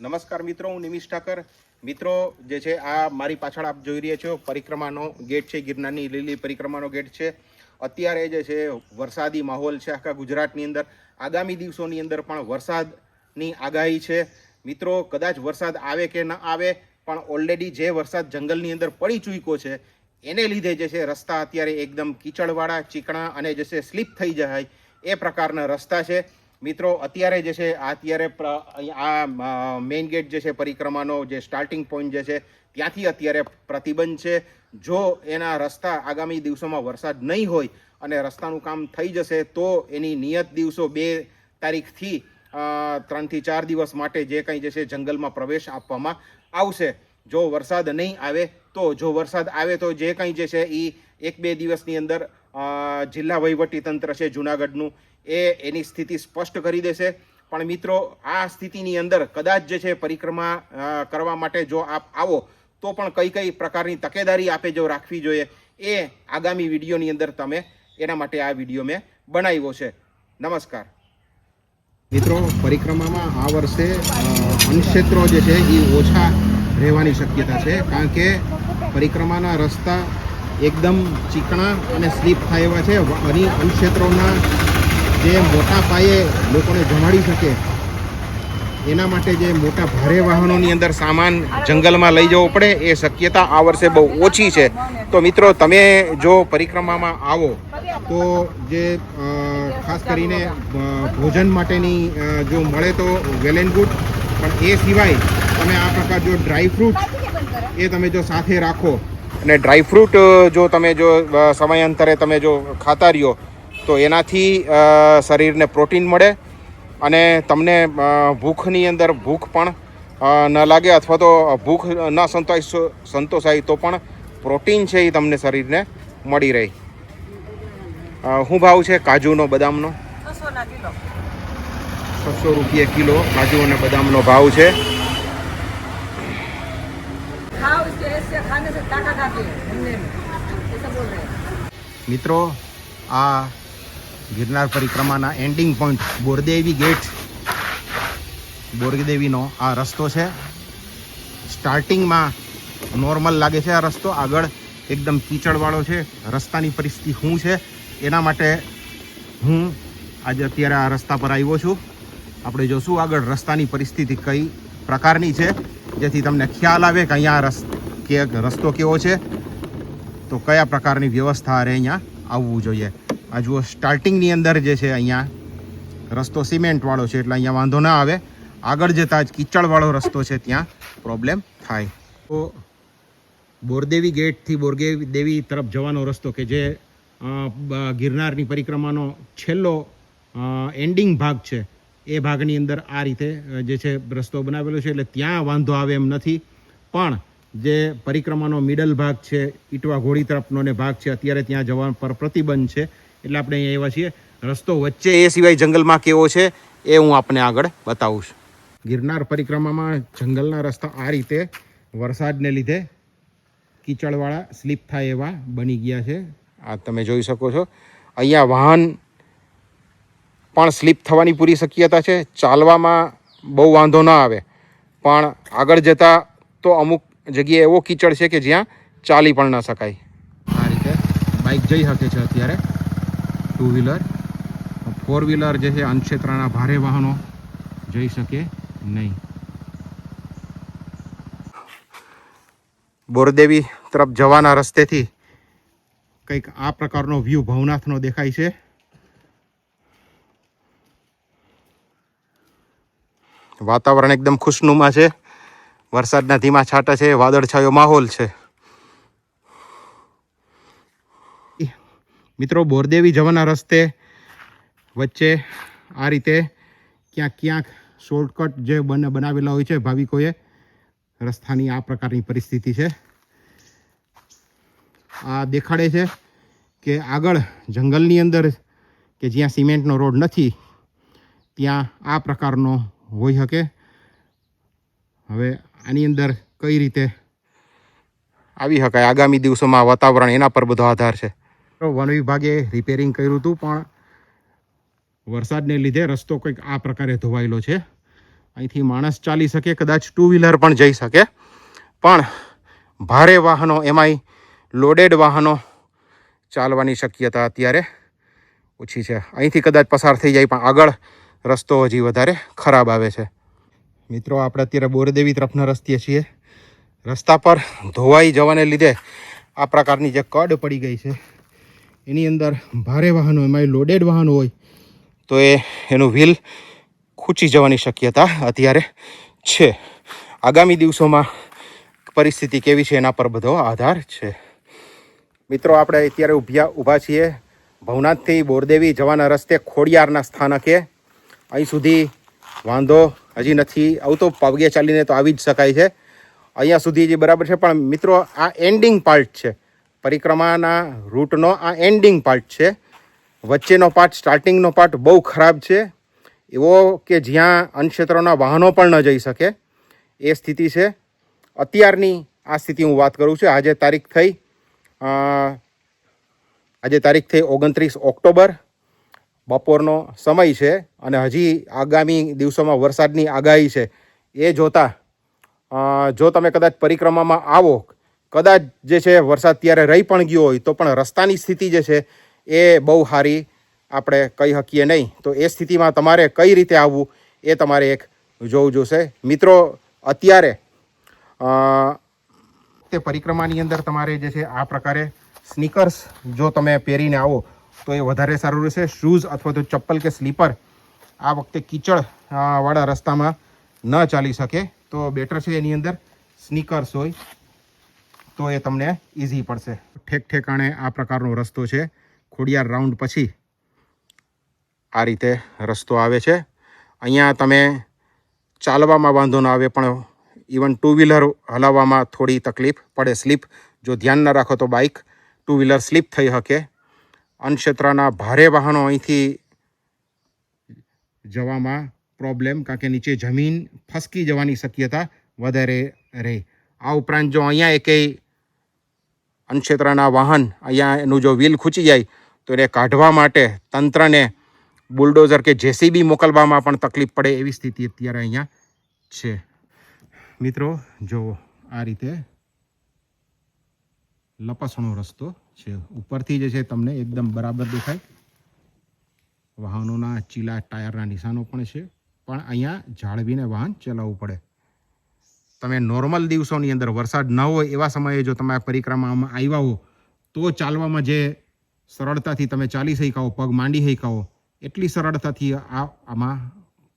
નમસ્કાર મિત્રો, હું નિમિષ ઠાકર. મિત્રો, જે છે, આ મારી પાછળ આપ જોઈ રહ્યા છો, પરિક્રમાનો ગેટ છે, ગિરનારની લીલી પરિક્રમાનો ગેટ છે. અત્યારે જે છે, વરસાદી માહોલ છે આખા ગુજરાતની અંદર. આગામી દિવસોની અંદર પણ વરસાદની આગાહી છે. મિત્રો, કદાચ વરસાદ આવે કે ન આવે, પણ ઓલરેડી જે વરસાદ જંગલની અંદર પડી ચૂક્યો છે, એને લીધે જે છે, રસ્તા અત્યારે એકદમ કીચડવાળા, ચીકણા અને જે છે સ્લીપ થઈ જાય એ પ્રકારના રસ્તા છે. મિત્રો, અત્યારે જે છે આ અત્યારે આ મેઇન ગેટ જે છે, પરિક્રમાનો જે સ્ટાર્ટિંગ પોઈન્ટ જે છે, ત્યાંથી અત્યારે પ્રતિબંધ છે. જો એના રસ્તા આગામી દિવસોમાં વરસાદ નહીં હોય અને રસ્તાનું કામ થઈ જશે, તો એની નિયત દિવસો બે તારીખથી ત્રણથી ચાર દિવસ માટે જે કંઈ જે છે, જંગલમાં પ્રવેશ આપવામાં આવશે. જો વરસાદ નહીં આવે, તો જો વરસાદ આવે તો જે કંઈ જે છે એ એક બે દિવસની અંદર જિલ્લા વહીવટી તંત્ર છે જુનાગઢનું, એ એની સ્થિતિ સ્પષ્ટ કરી દેશે. પણ મિત્રો, આ સ્થિતિની અંદર કદાચ જે છે પરિક્રમા કરવા માટે જો આપ આવો, તો પણ કઈ કઈ પ્રકારની તકેદારી આપે જો રાખવી જોઈએ, એ આગામી વિડીયોની અંદર તમે એના માટે આ વીડિયો મેં બનાવ્યો છે. નમસ્કાર. મિત્રો, પરિક્રમામાં આ વર્ષે અનક્ષેત્રો જે છે એ ઓછા રહેવાની શક્યતા છે, કારણ કે પરિક્રમાના રસ્તા એકદમ ચીકણા અને સ્લીપ થાય એવા છે. અને અનક્ષેત્રોના જે મોટા પાયે લોકોને જમાડી શકે, એના માટે જે મોટા ભારે વાહનોની અંદર સામાન જંગલમાં લઈ જવો પડે, એ શક્યતા આ વર્ષે બહુ ઓછી છે. તો મિત્રો, તમે જો પરિક્રમામાં આવો, તો જે ખાસ કરીને ભોજન માટેની જો મળે તો વેલ એન્ડ ગુડ પણ એ સિવાય તમે આ પ્રકાર જો ડ્રાય ફ્રૂટ એ તમે જો સાથે રાખો અને ડ્રાય ફ્રૂટ જો તમે જો સમયાંતરે તમે જો ખાતા રહ્યો તો એનાથી શરીરને પ્રોટીન મળે અને તમને ભૂખની અંદર ભૂખ પણ ન લાગે અથવા તો ભૂખ ન સંતોષ સંતોષાય તો પણ પ્રોટીન છે એ તમને શરીરને મળી રહે. શું ભાવ છે કાજુનો બદામનો? છસો રૂપિયા કિલો કાજુ અને બદામનો ભાવ છે. खाओ इसके ऐसे खाने से ताकत आती है घूमने में ऐसा बोल रहे हैं મિત્રો આ ગિરનાર પરિક્રમાના એન્ડિંગ પોઈન્ટ બોરદેવી ગેટ બોરદેવીનો આ રસ્તો છે સ્ટાર્ટિંગમાં નોર્મલ લાગે છે આ રસ્તો આગળ એકદમ કીચડવાળો છે રસ્તાની પરિસ્થિતિ શું છે એના માટે હું આજે અત્યારે આ રસ્તા પર આવ્યો છું આપણે જોશું આગળ રસ્તાની પરિસ્થિતિ કઈ પ્રકારની છે જેથી તમને ખ્યાલ આવે કે અહીંયા રસ, કે રસ્તો કેવો છે, તો કયા પ્રકારની વ્યવસ્થા અરે અહીંયા આવવું જોઈએ. આ જુઓ સ્ટાર્ટિંગની અંદર જે છે અહીંયા રસ્તો સિમેન્ટવાળો છે, એટલે અહીંયા વાંધો ના આવે. આગળ જતાં જ કીચડવાળો રસ્તો છે, ત્યાં પ્રોબ્લેમ થાય. તો બોરદેવી ગેટથી બોરદેવી દેવી તરફ જવાનો રસ્તો કે જે ગિરનારની પરિક્રમાનો છેલ્લો એન્ડિંગ ભાગ છે. એ ભાગની અંદર આ રીતે જે છે રસ્તો બનાવેલો છે, એટલે ત્યાં વાંધો આવે એમ નથી. પણ જે પરિક્રમાનો મિડલ ભાગ છે, ઈટવા ઘોડી તરફનો ને ભાગ છે, અત્યારે ત્યાં જવા પર પ્રતિબંધ છે. એટલે આપણે અહીંયા આવ્યા છીએ. રસ્તો વચ્ચે એ સિવાય જંગલમાં કેવો છે, એ હું આપને આગળ બતાવું છું. ગિરનાર પરિક્રમામાં જંગલના રસ્તા આ રીતે વરસાદને લીધે કીચડવાળા, સ્લીપ થાય એવા બની ગયા છે. આ તમે જોઈ શકો છો. અહીંયા વાહન પણ સ્લીપ થવાની પૂરી શક્યતા છે. ચાલવામાં બહુ વાંધો ન આવે. પણ આગળ જતાં તો અમુક જગ્યાએ એવો કીચડ છે કે જ્યાં ચાલી પણ ન શકાય. આ રીતે બાઇક જઈ શકે છે અત્યારે. ટુ વ્હીલર ફોર વ્હીલર જે છે અનક્ષેત્રના ભારે વાહનો જઈ શકે નહીં. બોરદેવી તરફ જવાના રસ્તેથી કંઈક આ પ્રકારનો વ્યૂ ભવનાથનો દેખાય છે. વાતાવરણ એકદમ ખુશનુમા છે. વરસાદના ધીમા છાંટા છે, વાદળછાયો માહોલ છે. મિત્રો, બોરદેવી જવાના રસ્તે વચ્ચે આ રીતે ક્યાંક ક્યાંક શોર્ટકટ જે બને બનાવેલા હોય છે ભાવિકોએ, રસ્તાની આ પ્રકારની પરિસ્થિતિ છે. આ દેખાડે છે કે આગળ જંગલની અંદર કે જ્યાં સિમેન્ટનો રોડ નથી, ત્યાં આ પ્રકારનો હોઈ શકે? હવે આની અંદર કઈ રીતે આવી શકાય? આગામી દિવસોમાં વાતાવરણ એના પર બધો આધાર છે. વન વિભાગે રિપેરિંગ કર્યું હતું, પણ વરસાદને લીધે રસ્તો કંઈક આ પ્રકારે ધોવાયેલો છે. અહીંથી માણસ ચાલી શકે, કદાચ ટુ વ્હીલર પણ જઈ શકે. પણ ભારે વાહનો, એમાંય લોડેડ વાહનો ચાલવાની શક્યતા અત્યારે ઓછી છે. અહીંથી કદાચ પસાર થઈ જાય, પણ આગળ રસ્તો હજી વધારે ખરાબ આવે છે. મિત્રો, આપણે અત્યારે બોરદેવી તરફના રસ્તે છીએ. રસ્તા પર ધોવાઈ જવાને લીધે આ પ્રકારની જે કડ પડી ગઈ છે, એની અંદર ભારે વાહનો એમાં લોડેડ વાહનો હોય, તો એ એનું વ્હીલ ખૂંચી જવાની શક્યતા અત્યારે છે. આગામી દિવસોમાં પરિસ્થિતિ કેવી છે એના પર બધો આધાર છે. મિત્રો, આપણે અત્યારે ઊભ્યા, ઊભા છીએ ભવનાથથી બોરદેવી જવાના રસ્તે ખોડિયારના સ્થાનકે. અહીં સુધી વાંધો હજી નથી. આવું તો પગે ચાલીને તો આવી જ શકાય છે. અહીંયા સુધી હજી બરાબર છે, પણ મિત્રો, આ એન્ડિંગ પાર્ટ છે. પરિક્રમાના રૂટનો આ એન્ડિંગ પાર્ટ છે. વચ્ચેનો પાર્ટ સ્ટાર્ટિંગનો પાર્ટ બહુ ખરાબ છે. એવો કે જ્યાં અન્નક્ષેત્રોના વાહનો પણ ન જઈ શકે. એ સ્થિતિ છે. અત્યારની આ સ્થિતિ હું વાત કરું છું. આજે તારીખ થઈ આજે તારીખ થઈ ઓગણત્રીસ ઓક્ટોબર. બપોરનો સમય છે અને હજી આગામી દિવસોમાં વરસાદની આગાહી છે. એ જોતાં જો તમે કદાચ પરિક્રમામાં આવો, કદાચ જે છે વરસાદ ત્યારે રહી પણ ગયો હોય, તો પણ રસ્તાની સ્થિતિ જે છે એ બહુ સારી આપણે કહી શકીએ નહીં. તો એ સ્થિતિમાં તમારે કઈ રીતે આવવું એ તમારે એક જોવું જોશે. મિત્રો, અત્યારે તે પરિક્રમાની અંદર તમારે જે છે આ પ્રકારે સ્નીકર્સ જો તમે પહેરીને આવો તો એ વધારે સારું રહેશે. શૂઝ અથવા તો ચપ્પલ કે સ્લીપર આ વખતે કીચડ વાળા રસ્તામાં ન ચાલી શકે. તો બેટર છે એની અંદર સ્નીકર્સ હોય તો એ તમને ઇઝી પડશે. ઠેક ઠેકાણે આ પ્રકારનો રસ્તો છે. ખોડિયાર રાઉન્ડ પછી આ રીતે રસ્તો આવે છે. અહીંયા તમે ચાલવામાં વાંધો ન આવે, પણ ઇવન ટુ વ્હીલર હલાવવામાં થોડી તકલીફ પડે. સ્લીપ જો ધ્યાન ન રાખો તો બાઇક ટુ વ્હીલર સ્લીપ થઈ શકે. અન્નક્ષેત્રના ભારે વાહનો અહીંથી જવામાં પ્રોબ્લેમ કારણ કે નીચે જમીન ફસકી જવાની શક્યતા વધારે રહે. આ ઉપરાંત જો અહીંયા એકેય અનક્ષેત્રના વાહન અહીંયા એનું જો વ્હીલ ખૂંચી જાય, તો એને કાઢવા માટે તંત્રને બુલડોઝર કે જેસીબી મોકલવામાં પણ તકલીફ પડે એવી સ્થિતિ અત્યારે અહીંયા છે. મિત્રો, જો આ રીતે લપસણો રસ્તો છે. ઉપરથી જે છે તમને એકદમ બરાબર દેખાય. વાહનોના ચીલા ટાયરના નિશાનો પણ છે. પણ અહીંયા જાળવીને વાહન ચલાવવું પડે. તમે નોર્મલ દિવસોની અંદર વરસાદ ન હોય એવા સમયે જો તમે આ પરિક્રમામાં આવ્યા હો, તો ચાલવામાં જે સરળતાથી તમે ચાલી શકાઓ પગ માંડી શકાઓ એટલી સરળતાથી આ આમાં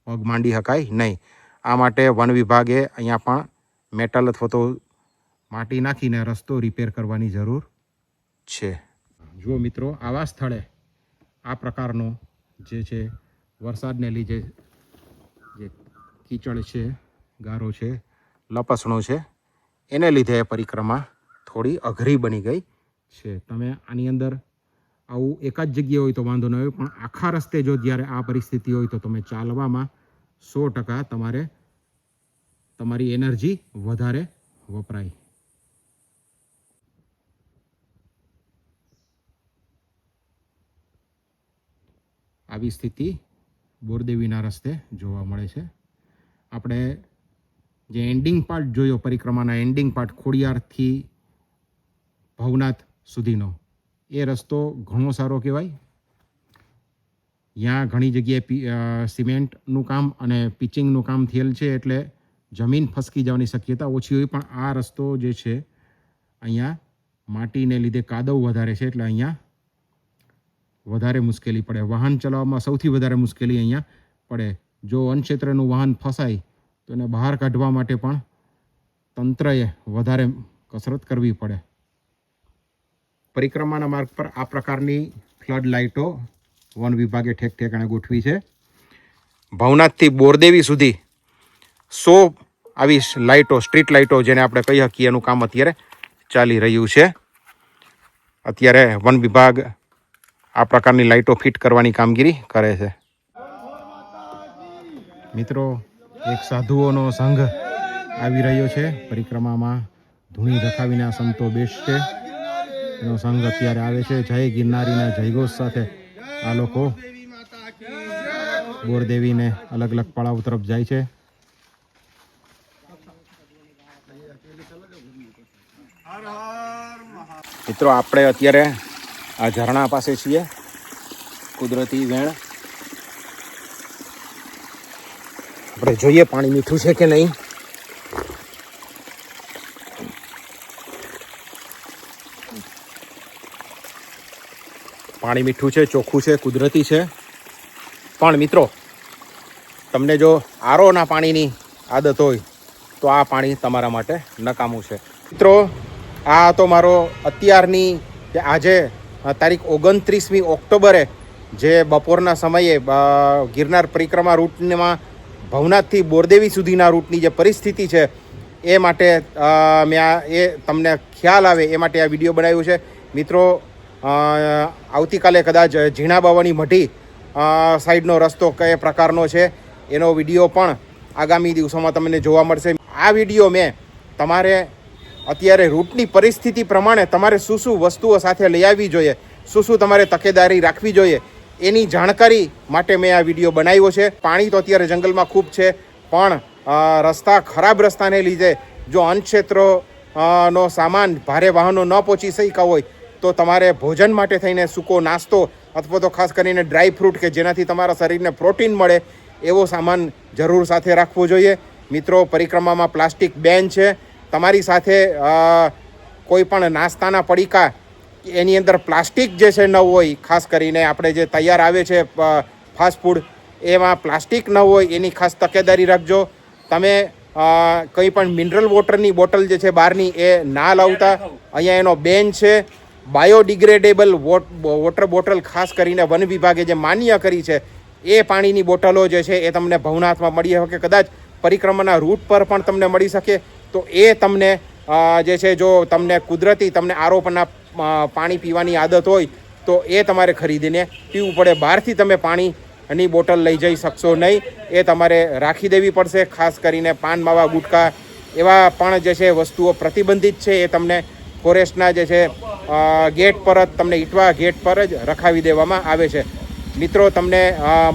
પગ માંડી શકાય નહીં. આ માટે વન વિભાગે અહીંયા પણ મેટલ અથવા તો માટી નાખીને રસ્તો રિપેર કરવાની જરૂર છે. જુઓ મિત્રો, આવા સ્થળે આ પ્રકારનો જે છે, વરસાદને લીધે જે કીચડ છે, ગારો છે, લપસણો છે, એને લીધે પરિક્રમા થોડી અઘરી બની ગઈ છે. તમે આની અંદર આવું એક જ જગ્યા હોય તો વાંધો ન હોય પણ આખા રસ્તે જો જ્યારે આ પરિસ્થિતિ હોય તો તમે ચાલવામાં સો ટકા તમારે તમારી એનર્જી વધારે વપરાય. આવી સ્થિતિ બોરદેવીના રસ્તે જોવા મળે છે. આપણે જે એન્ડિંગ પાર્ટ જોયો પરિક્રમાના એન્ડિંગ પાર્ટ ખોડિયારથી ભવનાથ સુધીનો, એ રસ્તો ઘણો સારો કહેવાય. ત્યાં ઘણી જગ્યાએ પી સિમેન્ટનું કામ અને પિચિંગનું કામ થયેલ છે એટલે જમીન ફસકી જવાની શક્યતા ઓછી હોય, પણ આ રસ્તો જે છે, અહીંયા માટીને લીધે કાદવ વધારે છે એટલે અહીંયા વધારે મુશ્કેલી પડે. વાહન ચલાવવામાં સૌથી વધારે મુશ્કેલી અહીંયા પડે. જો વનક્ષેત્રનું વાહન ફસાય, તો એને બહાર કાઢવા માટે પણ તંત્રએ વધારે કસરત કરવી પડે. પરિક્રમાના માર્ગ પર આ પ્રકારની ફ્લડ લાઇટો વન વિભાગે ઠેક ઠેકાણે ગોઠવી છે. ભવનાથથી બોરદેવી સુધી સો આવી લાઇટો, સ્ટ્રીટ લાઇટો જેને આપણે કહી શકીએ એનું કામ અત્યારે ચાલી રહ્યું છે. અત્યારે વન વિભાગ આ પ્રકારની લાઇટો ફિટ કરવાની કામગીરી કરે છે. મિત્રો, એક સાધુઓનો સંઘ આવી રહ્યો છે. પરિક્રમામાં ધૂણી ધખાવીના સંતો બેસશે. એનો સંઘ અત્યારે આવે છે. જય ગિરનારીના જયઘોષ સાથે આ લોકો બોરદેવીને અલગ અલગ પડાવ તરફ જાય છે. મિત્રો, આપણે અત્યારે આ ઝરણા પાસે છીએ. કુદરતી વેણ. આપણે જોઈએ પાણી મીઠું છે કે નહીં. પાણી મીઠું છે, ચોખ્ખું છે, કુદરતી છે. પણ મિત્રો, તમને જો આરોના પાણીની આદત હોય, તો આ પાણી તમારા માટે નકામું છે. મિત્રો, આ તો મારો અત્યારની કે આજે તારીખ ઓગણત્રીસમી ઓક્ટોબરે જે બપોરના સમયે ગિરનાર પરિક્રમા રૂટમાં ભવનાથથી બોરદેવી સુધીના રૂટની જે પરિસ્થિતિ છે, એ માટે મેં આ, એ તમને ખ્યાલ આવે એ માટે આ વીડિયો બનાવ્યો છે. મિત્રો આવતીકાલે કદાચ ઝીણા બાવાની મઢી સાઈડનો રસ્તો કયા પ્રકારનો છે, એનો વીડિયો પણ આગામી દિવસોમાં તમને જોવા મળશે. આ વીડિયો મેં તમારે અત્યારે રૂટની પરિસ્થિતિ પ્રમાણે તમારે શું શું વસ્તુઓ સાથે લઈ આવવી જોઈએ, શું શું તમારે તકેદારી રાખવી જોઈએ, એની જાણકારી માટે મેં આ વીડિયો બનાવ્યો છે. પાણી તો અત્યારે જંગલમાં ખૂબ છે, પણ રસ્તા ખરાબ રસ્તાને લીધે જો અન્નક્ષેત્રો નો સામાન ભારે વાહનો ન પહોંચી શક્યા હોય, તો તમારે ભોજન માટે થઈને સૂકો નાસ્તો અથવા તો ખાસ કરીને ડ્રાય ફ્રૂટ કે જેનાથી તમારા શરીરને પ્રોટીન મળે, એવો સામાન જરૂર સાથે રાખવો જોઈએ. મિત્રો, પરિક્રમામાં પ્લાસ્ટિક બેન છે તમારી સાથે કોઈ પણ નાસ્તાના પડીકા, એની અંદર પ્લાસ્ટિક જે છે ન હોય, ખાસ કરીને આપણે જે તૈયાર આવે છે ફાસ્ટફૂડ એમાં પ્લાસ્ટિક ન હોય, એની ખાસ તકેદારી રાખજો. તમે કંઈ પણ મિનરલ વોટરની બોટલ જે છે બહારની, એ ના લાવતા. અહીંયા એનો બેન છે, બાયોડિગ્રેડેબલ વોટર બોટલ, ખાસ કરીને વન વિભાગે જે માન્ય કરી છે, એ પાણીની બોટલો જે છે એ તમને ભવનાથમાં મળી શકે. કદાચ પરિક્રમાના રૂટ પર પણ તમને મળી શકે. તો એ તમને જે છે, જો તમને કુદરતી તમને આરોપના પાણી પીવાની આદત હોય, તો એ તમારે ખરીદીને પીવું પડે. બહારથી તમે પાણીની બોટલ લઈ જઈ શકશો નહીં. એ તમારે રાખી દેવી પડશે, ખાસ કરીને પાન, માવા, ગુટકા, એવા પણ જે છે વસ્તુઓ પ્રતિબંધિત છે, એ તમને ફોરેસ્ટના જે છે ગેટ પર જ, તમને ઈટવા ગેટ પર જ રખાવી દેવામાં આવે છે. મિત્રો, તમને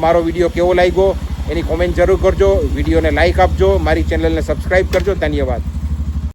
મારો વીડિયો કેવો લાગ્યો? એની કોમેન્ટ જરૂર કરજો વિડીયોને લાઇક આપજો મારી ચેનલને સબસ્ક્રાઈબ કરજો. ધન્યવાદ.